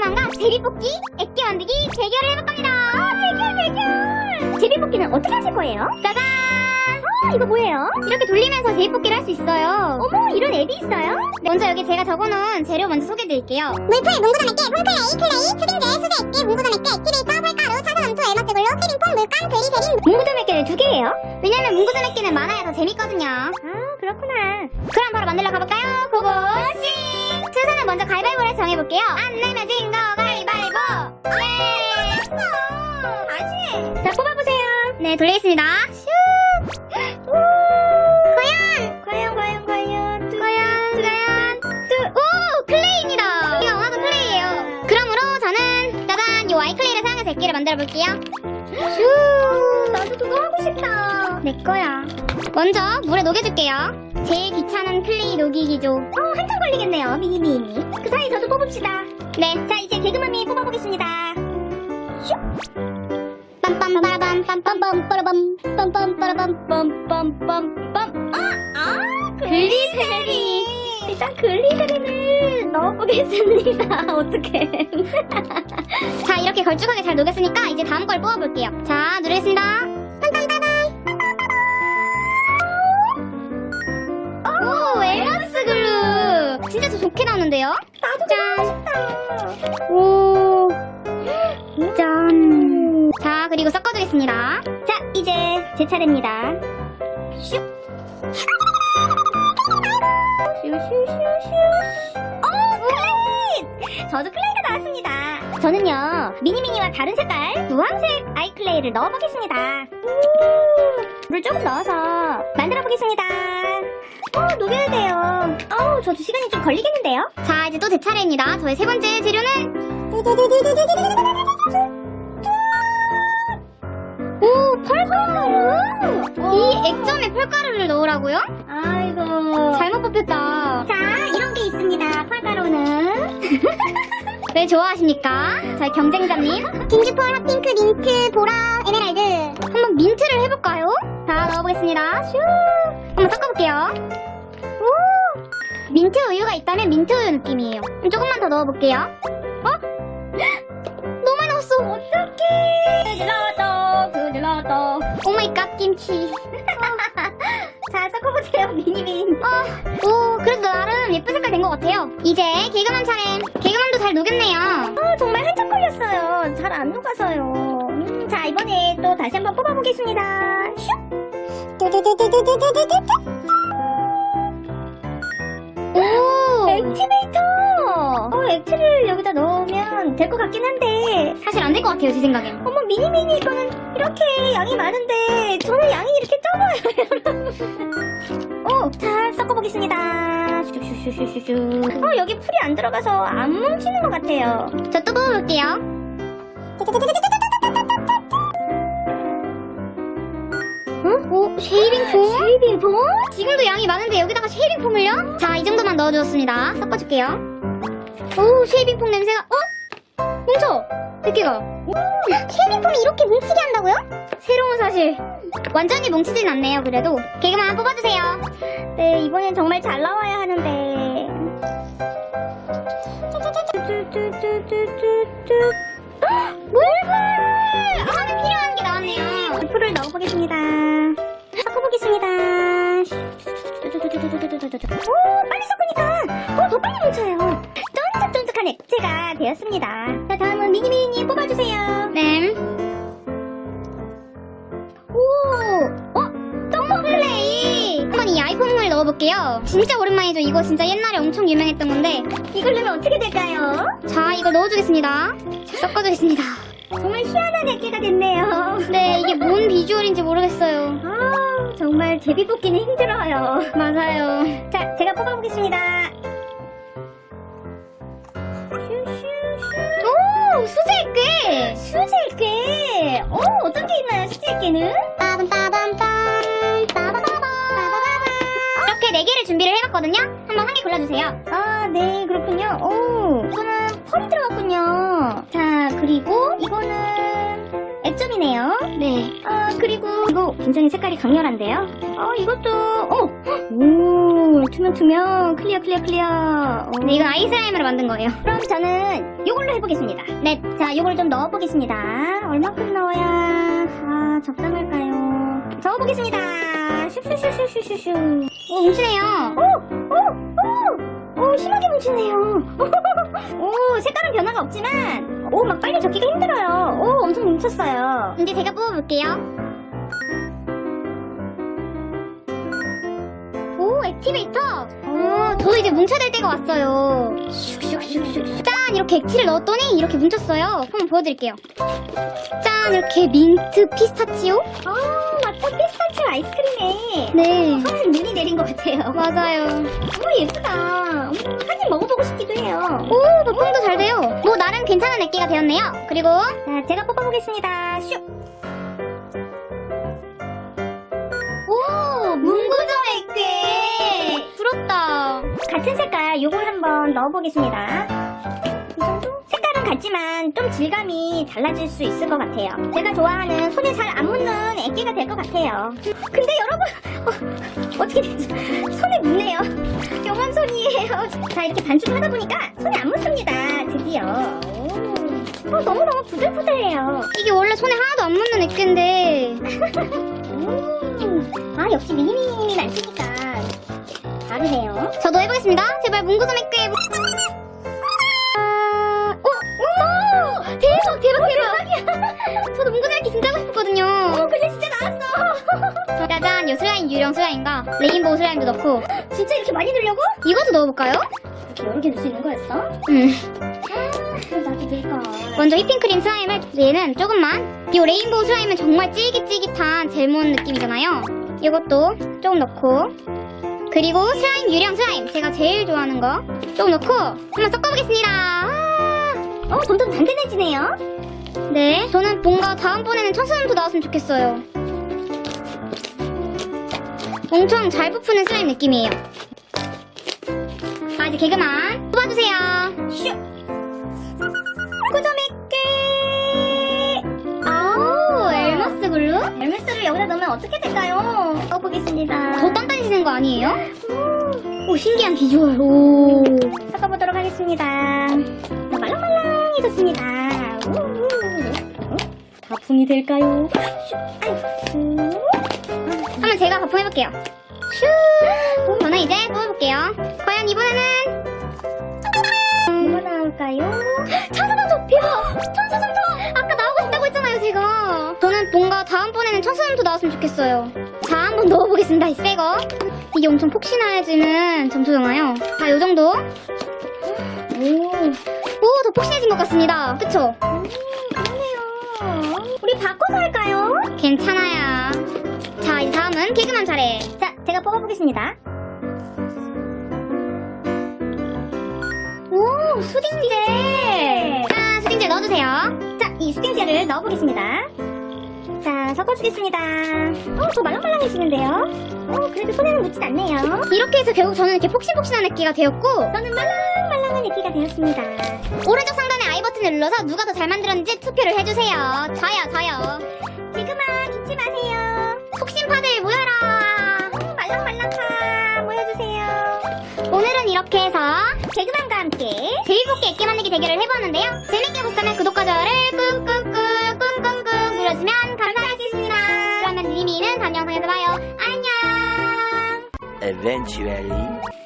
개그맨과 제비뽑기, 액기 만들기 대결을 해볼 겁니다. 아, 대결, 대결! 제비뽑기는 어떻게 하실 거예요? 짜잔! 아, 이거 뭐예요? 이렇게 돌리면서 제비뽑기를 할 수 있어요. 어머, 이런 앱이 있어요? 네, 먼저 여기 제가 적어놓은 재료 먼저 소개해드릴게요. 물풀, 문구점 액기, 홈플레이, 클레이, 네, 돌리겠습니다. 슉! 오! 과연! 과연, 과연, 과연. 과연, 과연. 뚜, 오! 클레이입니다. 이거 원하던 클레이예요. 그러므로 저는, 짜잔! 이 와이 클레이를 사용해서 액기를 만들어 볼게요. 슈! 나도 그거 하고 싶다. 내 거야. 먼저 물에 녹여줄게요. 제일 귀찮은 클레이 녹이기죠. 어, 한참 걸리겠네요, 미니미니. 그 사이 저도 뽑읍시다. 네, 자 이제 개그맘이 뽑아보겠습니다. 슉! 빰빰 빠라밤 빰빰빰 빠라밤 빰빰 빠라밤 빰빰빰빰 아! 아! 글리세린! 일단 글리세린을 넣어보겠습니다. 어떡해. 자, 이렇게 걸쭉하게 잘 녹였으니까 이제 다음 걸 뽑아볼게요. 자, 누르겠습니다. 오, 에러스 글루. 진짜 저 좋게 나오는데요? 나도 짠. 싶다. 오. 그리고 섞어주겠습니다. 자, 이제 제 차례입니다. 슉. 슈슈슈슈. 오, 클레이! 저도 클레이가 나왔습니다. 저는요, 미니미니와 다른 색깔, 주황색 아이클레이를 넣어보겠습니다. 물을 조금 넣어서 만들어 보겠습니다. 어, 녹여야 돼요. 어우, 저도 시간이 좀 걸리겠는데요? 자, 이제 또 제 차례입니다. 저의 세 번째 재료는 오, 펄가루! 이 액점에 펄가루를 넣으라고요? 아이고. 잘못 뽑혔다. 자, 이런 게 있습니다. 펄가루는. 왜 좋아하십니까? 저희 경쟁자님. 딩즈펄, 핫핑크, 민트, 보라, 에메랄드. 한번 민트를 해볼까요? 자, 넣어보겠습니다. 슈! 한번 섞어볼게요. 오! 민트 우유가 있다면 민트 우유 느낌이에요. 그럼 조금만 더 넣어볼게요. 어? 너무 많이 넣었어. 어떡해. 김치. 자, 섞어보세요, 미니민. 어, 오, 그래도 나름 예쁜 색깔 된 것 같아요. 이제 개그만 차례. 개그만도 잘 녹였네요. 어, 정말 한참 걸렸어요. 잘 안 녹아서요. 음, 자, 이번에 또 다시 한번 뽑아보겠습니다. 슉! 뚜두두두두두두두두. 오! 액티베이터! 어, 액티를 여기다 넣으면 될 것 같긴 한데. 사실 안 될 것 같아요, 제 생각엔. 어머, 미니미니 이거는 이렇게 양이 많은데, 저는 양이 이렇게 적어요. 오, 잘 섞어보겠습니다. 슈슈슈슈슈. 어, 여기 풀이 안 들어가서 안 뭉치는 것 같아요. 저 또 뽑아볼게요. 오, 쉐이빙 폼? 쉐이빙 폼? 지금도 양이 많은데 여기다가 쉐이빙 폼을요? 자, 이 정도만 넣어주었습니다. 섞어줄게요. 오, 쉐이빙 폼 냄새가, 어? 뭉쳐! 새끼가. 쉐이빙 폼이 이렇게 뭉치게 한다고요? 새로운 사실. 완전히 뭉치진 않네요, 그래도. 개그만 뽑아주세요. 네, 이번엔 정말 잘 나와야 하는데. 뚜뚜뚜뚜뚜뚜. 헉, 물풀! 하나 필요한 게 나왔네요. 물풀을 넣어보겠습니다. 섞어보겠습니다. 오, 빨리 섞으니까 어, 더 빨리 뭉쳐요. 쫀득쫀득한 액체가 되었습니다. 자, 다음은 미니미니 뽑아주세요. 네. 볼게요. 진짜 오랜만이죠. 이거 진짜 옛날에 엄청 유명했던 건데. 이걸 넣으면 어떻게 될까요? 자, 이거 넣어주겠습니다. 섞어주겠습니다. 정말 희한한 액기가 됐네요. 네, 이게 뭔 비주얼인지 모르겠어요. 아, 정말 제비 뽑기는 힘들어요. 맞아요. 자, 제가 뽑아보겠습니다. 오, 수제액괴! 수제액괴! 오, 어떤 게 있나요, 수제액괴는? 준비를 해봤거든요. 한번 한 개 골라주세요. 아, 네, 그렇군요. 오, 이거는 펄이 들어갔군요. 자, 그리고 이거는 액체 단점이네요. 네. 아, 그리고 이거 굉장히 색깔이 강렬한데요. 어, 이것도 어, 오, 투명 투명, 클리어 클리어 클리어. 어. 네, 이건 아이 슬라임으로 만든 거예요. 그럼 저는 이걸로 해보겠습니다. 네. 자, 요걸 좀 넣어보겠습니다. 얼마큼 넣어야 아 적당할까요? 넣어보겠습니다. 슈슈슈슈슈슈. 오, 뭉치네요. 오, 오, 오, 오, 심하게 뭉치네요. 오, 색깔은 변화가 없지만, 오, 막 빨리 적기가 힘들어요. 오, 엄청 뭉쳤어요. 이제 제가 뽑아볼게요. 오, 액티베이터. 오, 저도 이제 뭉쳐야 될 때가 왔어요. 슉슉슉슉. 짠! 이렇게 액티를 넣었더니 이렇게 뭉쳤어요. 한번 보여드릴게요. 짠! 이렇게 민트 피스타치오? 아, 맞다. 피스타치오 아이스크림에 네. 하늘 눈이 내린 것 같아요. 맞아요. 오, 예쁘다. 음, 한입 먹어보고 싶기도 해요. 오, 덕분도 잘 돼요. 뭐, 나름 괜찮은 액기가 되었네요. 그리고, 자, 제가 뽑아보겠습니다. 슉. 색깔 요걸 한번 넣어보겠습니다. 이 정도? 색깔은 같지만 좀 질감이 달라질 수 있을 것 같아요. 제가 좋아하는 손에 잘 안 묻는 액기가 될 것 같아요. 근데 여러분 어, 떻게 되죠? 손에 묻네요. 요만 손이에요. 자 이렇게 반죽을 하다 보니까 손에 안 묻습니다. 드디어. 오. 어, 너무너무 부들부들해요. 이게 원래 손에 하나도 안 묻는 액괴인데, 음. 아 역시 미니미니 만지니까 다르네요. 저도 해보겠습니다. 제발 문구점 액괴. 아, 오, 오, 대박, 대박, 대박. 저도 문구점 액괴 진짜 하고 싶었거든요. 어 근데 진짜 나왔어. 짜잔, 요 슬라임 유령 슬라임과 레인보우 슬라임도 넣고, 진짜 이렇게 많이 넣으려고? 이것도 넣어볼까요? 이렇게 여러 개 넣을 수 있는 거였어? 음. 아, 나도 될걸. 먼저 휘핑크림 슬라임을, 얘는 조금만. 이 레인보우 슬라임은 정말 찔깃찔깃한 젤몬 느낌이잖아요. 이것도 조금 넣고, 그리고 슬라임 유령 슬라임. 제가 제일 좋아하는 거. 조금 넣고, 한번 섞어보겠습니다. 아, 어, 점점 단단해지네요. 네, 저는 뭔가 다음번에는 천사음도 나왔으면 좋겠어요. 엄청 잘 부푸는 슬라임 느낌이에요. 아, 이제 개그만 뽑아주세요. 슉. 꾸저맥게. 아우, 엘머스 블루? 엘메스를 여기다 넣으면 어떻게 될까요? 넣어보겠습니다. 더 단단해지는 거 아니에요? 오, 신기한 비주얼. 오. 섞어보도록 하겠습니다. 어, 말랑말랑해졌습니다. 가풍이 될까요? 한번 제가 바풍해볼게요. 슈! 저는 이제 뽑아볼게요. 과연 이번에는 뭐가 나올까요? 천사점토! 대박! 천사점 다음번에는 천사점토 나왔으면 좋겠어요. 자, 한번 넣어보겠습니다, 이 새 거. 이게 엄청 폭신해지는 점토잖아요. 자, 요 정도. 오, 오, 더 폭신해진 것 같습니다. 그쵸? 그러네요. 우리 바꿔서 할까요? 괜찮아요. 자, 이제 다음은 개그만 차례. 자, 제가 뽑아보겠습니다. 오, 수딩젤! 자, 수딩젤 넣어주세요. 자, 이 수딩젤을 넣어보겠습니다. 자, 섞어주겠습니다. 어, 더 말랑말랑해지는데요? 어, 그래도 손에는 묻진 않네요. 이렇게 해서 결국 저는 이렇게 폭신폭신한 액기가 되었고, 저는 말랑말랑한 액기가 되었습니다. 오른쪽 상단의 아이 버튼을 눌러서 누가 더 잘 만들었는지 투표를 해주세요. 저요, 저요. 지금만 잊지 마세요. 폭신파들 모여라! 어, 말랑말랑하 모여주세요. 오늘은 이렇게 해서 개그만과 함께 제비뽑기 액기 만들기 대결을 해보았는데요. 재밌게 Eventually.